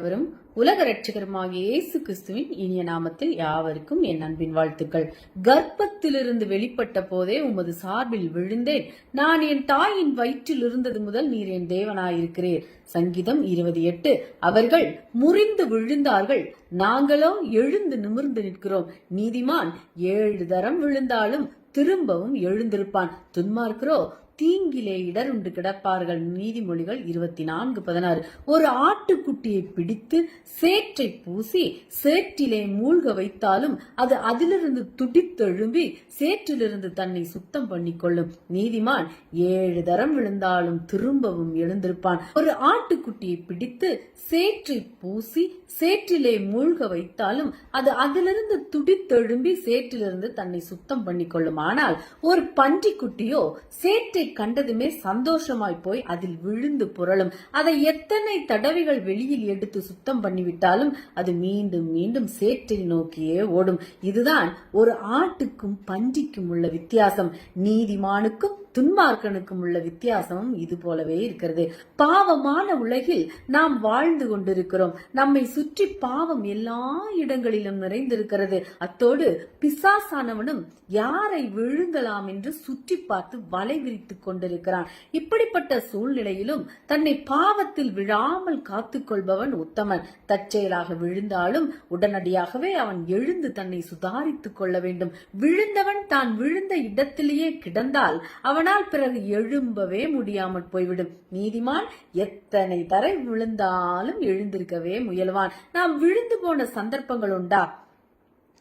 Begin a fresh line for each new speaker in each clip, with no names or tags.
வரும் உலக ரட்சகருமாகிய இயேசு கிறிஸ்துவின் இனிய நாமத்தில் யாவருக்கும் என் அன்பின் வாழ்த்துக்கள். கர்ப்பத்திலிருந்து வெளிப்பட்ட போதே உமது சார்பில் விழுந்தேன். நான் என் தாயின் வயிற்றில் இருந்தது முதல் நீர் என் தேவனாயிருக்கிறீர். சங்கீதம் இருபது எட்டு. அவர்கள் முறிந்து விழுந்தார்கள். நாங்களோ எழுந்து நிமிர்ந்து நிற்கிறோம். நீதிமான் ஏழு தரம் விழுந்தாலும் திரும்பவும் எழுந்திருப்பான். துன்மார்க்கிறோ தீங்கிலே இடருண்டு கிடப்பார்கள். நீதிமொழிகள் இருபத்தி நான்கு பதினாறு. ஒரு ஆட்டுக்குட்டியை பிடித்து சேற்றை பூசி சேற்றிலே மூழ்க வைத்தாலும் அது அதிலிருந்து துடித்தெழும்பி சேற்றிலிருந்து தன்னை சுத்தம் பண்ணிக்கொள்ளும். நீதிமான் ஏழு தரம் விழுந்தாலும் திரும்பவும் எழுந்திருப்பான். ஒரு ஆட்டுக்குட்டியை பிடித்து சேற்றை பூசி சேற்றிலே மூழ்க வைத்தாலும் அது அதிலிருந்து துடித்தெழும்பி சேற்றிலிருந்து தன்னை சுத்தம் பண்ணிக்கொள்ளும். ஆனால் ஒரு பன்றிக்குட்டியோ சேற்றை கண்டதுமே சந்தோஷமாய் போய் அதில் விழுந்து புரளும். அதை எத்தனை தடவைகள் வெளியில் எடுத்து சுத்தம் பண்ணிவிட்டாலும் அது மீண்டும் மீண்டும் சேற்றை நோக்கியே ஓடும். இதுதான் ஒரு ஆட்டுக்கும் பன்றிக்கும் உள்ள வித்தியாசம். நீதிமானுக்கும் துன்மார்க்கனுக்கும் உள்ள வித்தியாசமும் இது போலவே இருக்கிறது. பாவமான உலகில் நாம் வாழ்ந்து கொண்டிருக்கிறோம். நம்மை சுற்றி பாவம் எல்லா இடங்களிலும் நிறைந்திருக்கிறது. அத்தோடு பிசாசானவனும் யாரை விழுங்கலாம் என்று சுற்றி பார்த்து வலை விரித்து விரித்துக் கொண்டிருக்கிறான். இப்படிப்பட்ட சூழ்நிலையிலும் தன்னை பாவத்தில் விழாமல் காத்துக்கொள்பவன் உத்தமன். தற்செயலாக விழுந்தாலும் உடனடியாகவே அவன் எழுந்து தன்னை சுதாரித்துக் கொள்ள வேண்டும். விழுந்தவன் தான் விழுந்த இடத்திலேயே கிடந்தால் அவனால் பிறகு எழும்பவே முடியாமல் போய்விடும். நீதிமான் எத்தனை தரை விழுந்தாலும் எழுந்திருக்கவே முயல்வான். நாம் விழுந்து போன சந்தர்ப்பங்கள் உண்டா?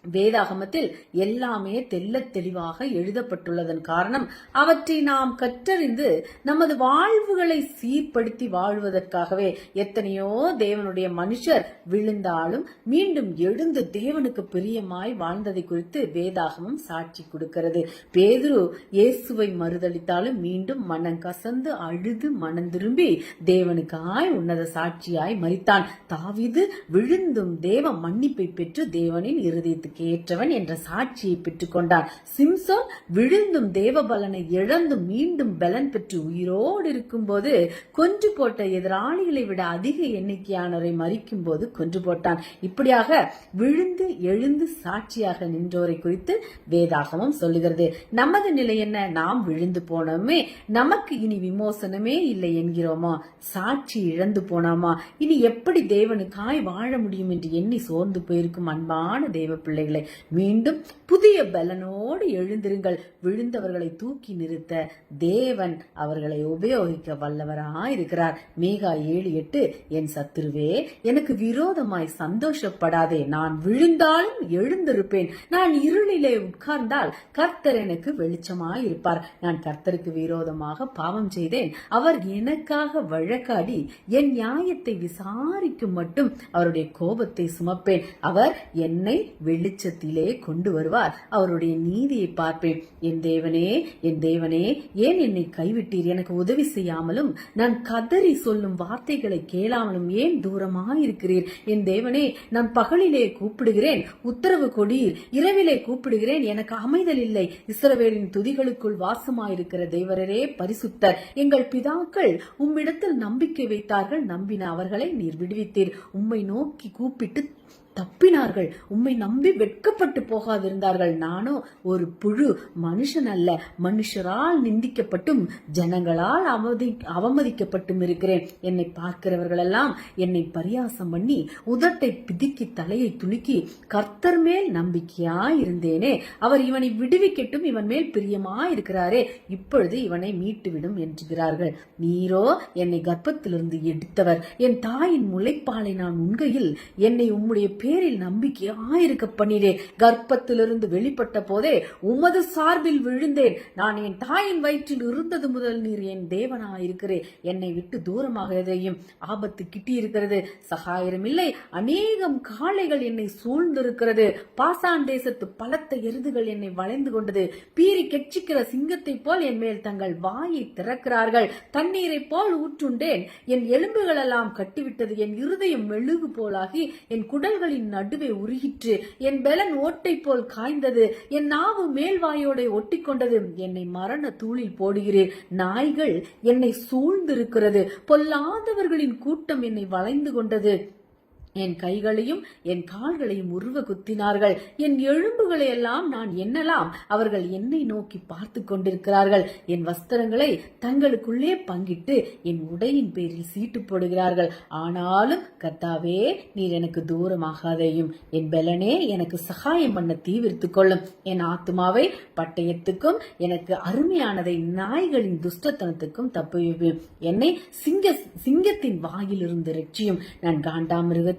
வேதாகமத்தில் எல்லாமே தெள்ளத் தெளிவாக எழுதப்பட்டுள்ளதன் காரணம் அவற்றை நாம் கற்றறிந்து நமது வாழ்வுகளை சீர்படுத்தி வாழ்வதற்காகவே எத்தனையோ தேவனுடைய மனுஷர் விழுந்தாலும் மீண்டும் எழுந்து தேவனுக்கு பிரியமாய் வாழ்ந்ததை குறித்து வேதாகமம் சாட்சி கொடுக்கிறது. பேதுரு இயேசுவை மறுதளித்தாலும் மீண்டும் மனம் கசந்து அழுது மனம் திரும்பி தேவனுக்காய் உன்னத சாட்சியாய் மறித்தான் தாவிது விழுந்தும் தேவ மன்னிப்பை பெற்று தேவனின் இருதயத்துக்கு ஏற்றவன் என்ற சாட்சியை பெற்றுக்கொண்டான் சிம்சோன் விழுந்தும் தேவபலனை இழந்து மீண்டும் பலன் பெற்று உயிரோடு இருக்கும்போது கொன்று போட்ட எதிராளிகளை விட அதிக எண்ணிக்கையானவரை மறிக்கும் போது கொன்று போட்டான். இப்படியாக விழுந்து எழுந்து சாட்சியாக நின்றோரை குறித்து வேதாகமம் சொல்லுகிறது. நமது நிலை என்ன? நாம் விழுந்து போனோமே நமக்கு இனி விமோசனமே இல்லை என்கிறோமா? சாட்சி இழந்து போனோமா? இனி எப்படி தேவனுக்காய் வாழ முடியும் என்று எண்ணி சோர்ந்து போயிருக்கும் அன்பான தேவ பிள்ளைகளை மீண்டும் புதிய பலனோடு எழுந்திருங்கள். விழுந்தவர்களை தூக்கி நிறுத்த தேவன் அவர்களை உபயோகிக்க வல்லவராயிருக்கிறார். மேகா ஏழு எட்டு என் சத்துருவே எனக்கு விரோதமாய் சந்தோஷப்படாதே. நான் விழுந்தாலும் எழுந்திருப்பேன். நான் இருளிலே உட்கார்ந்தால் கர்த்தர் எனக்கு வெளிச்சமாய் இருப்பார் நான் கர்த்தருக்கு விரோதமாக பாவம் செய்தேன். அவர் எனக்காக வழக்காடி என் நியாயத்தை விசாரிக்கும் மட்டும் அவருடைய கோபத்தை சுமப்பேன். அவர் என்னை வெளிச்சத்திலே கொண்டு வருவார். அவருடைய நீதியை பார்ப்பேன். என் தேவனே என் தேவனே ஏன் என்னை கைவிட்டீர்? எனக்கு உதவி செய்யாமலும் நான் கதறி சொல்லும் வார்த்தைகளை கேளாமலும் ஏன் தூரமாயிருக்கிறீர்? என் தேவனே நான் பகலிலே கூப்பிடுகிறேன். உத்தரவு கொடீர். இரவிலே கூப்பிடுகிறேன். எனக்கு அமைதல் இல்லை. இஸ்ரவேலின் துதிகளுக்குள் வாசமாயிருக்கிற தேவரரே பரிசுத்தர். எங்கள் பிதாக்கள் உம்மிடத்தில் நம்பிக்கை வைத்தார்கள். நம்பின அவர்களை நீர் விடுவித்தீர். உம்மை நோக்கி கூப்பிட்டு தப்பினார்கள். உம்மை நம்பி வெட்கப்பட்டு போகாதிருந்தார்கள். நானோ ஒரு புழு மனுஷன் அல்ல. மனுஷரால் நிந்திக்கப்பட்டும் ஜனங்களால் அவதி அவமதிக்கப்பட்டும் இருக்கிறேன். என்னை பார்க்கிறவர்களெல்லாம் என்னை பரியாசம் பண்ணி உதட்டை பிதுக்கி தலையை துலுக்கி கர்த்தர் மேல் நம்பிக்கையா இருந்தேனே. அவர் இவனை விடுவிக்கட்டும் இவன் மேல் பிரியமா இருக்கிறாரே இப்பொழுது இவனை மீட்டுவிடும் என்றுகிறார்கள் நீரோ என்னை கர்ப்பத்திலிருந்து எடுத்தவர். என் தாயின் முளைப்பாலை நான் உண்கையில் என்னை உம்முடைய பேரில் நம்பிக்கை ஆயிருக்க பண்ணினே கர்ப்பத்திலிருந்து வெளிப்பட்ட போதே உமது சார்பில் விழுந்தேன். நான் என் தாயின் வயிற்றில் இருந்தது முதல் நீர் என் தேவனாயிருக்கிறேன். என்னை விட்டு தூரமாக எதையும் ஆபத்து கிட்டி இருக்கிறது சகாயரம் இல்லை அநேகம் காளைகள் என்னை சூழ்ந்திருக்கிறது. பாசான் தேசத்து பலத்த எருதுகள் என்னை வளைந்து கொண்டது. பீறி கெச்சிக்கிற சிங்கத்தை போல் என் மேல் தங்கள் வாயை திறக்கிறார்கள். தண்ணீரை போல் ஊற்றுண்டேன். என் எலும்புகள் எல்லாம் கட்டிவிட்டது. என் இருதயம் மெழுகு போலாகி என் குடல்கள் கண்களின் நடுவே உருகிற்று என் பெலன் ஓட்டை போல் காய்ந்தது என் நாவு மேல்வாயோட ஒட்டிக்கொண்டது என்னை மரண தூளில் போடுகிறேன் நாய்கள் என்னை சூழ்ந்திருக்கிறது பொல்லாதவர்களின் கூட்டம் என்னை வளைந்து கொண்டது. என் கைகளையும் என் கால்களையும் உருவ குத்தினார்கள் என் எலும்புகளை எல்லாம் நான் எண்ணலாம் அவர்கள் என்னை நோக்கி பார்த்து கொண்டிருக்கிறார்கள். என் வஸ்திரங்களை தங்களுக்குள்ளே பங்கிட்டு என் உடையின் பேரில் சீட்டு போடுகிறார்கள். ஆனாலும் கர்த்தாவே நீர் எனக்கு தூரமாகாதேயும். என் பெலனே எனக்கு சகாயம் பண்ண தீவிர்த்து கொள்ளும். என் ஆத்துமாவை பட்டயத்துக்கும் எனக்கு அருமையானதை நாய்களின் துஷ்டத்தனத்துக்கும் தப்புவிப்பேன். என்னை சிங்க சிங்கத்தின் வாயிலிருந்து ரட்சியும். நான்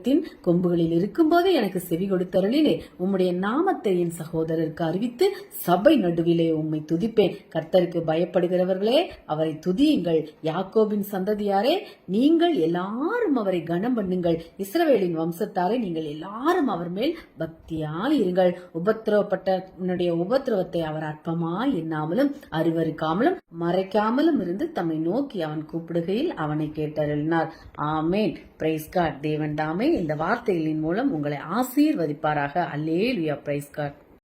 மரத்தின் கொம்புகளில் இருக்கும்போது எனக்கு செவி கொடுத்தருளிலே உம்முடைய நாமத்தை என் சகோதரருக்கு அறிவித்து சபை நடுவிலே உம்மை துதிப்பேன். கர்த்தருக்கு பயப்படுகிறவர்களே அவரை துதியுங்கள். யாக்கோபின் சந்ததியாரே நீங்கள் எல்லாரும் அவரை கனம் பண்ணுங்கள். இஸ்ரவேலின் வம்சத்தாரே நீங்கள் எல்லாரும் அவர் மேல் பக்தியாய் இருங்கள். உபத்திரவப்பட்ட உன்னுடைய உபத்திரவத்தை அவர் அற்பமாய் எண்ணாமலும் அறிவறுக்காமலும் மறைக்காமலும் இருந்து தம்மை நோக்கி அவன் கூப்பிடுகையில் அவனை கேட்டருளினார். ஆமேன். பிரைஸ் காட் தேவன் தாமே. இந்த வார்த்தைகளின் மூலம் உங்களை ஆசீர்வதிப்பாராக. அல்லேலுயா பிரைஸ் காட்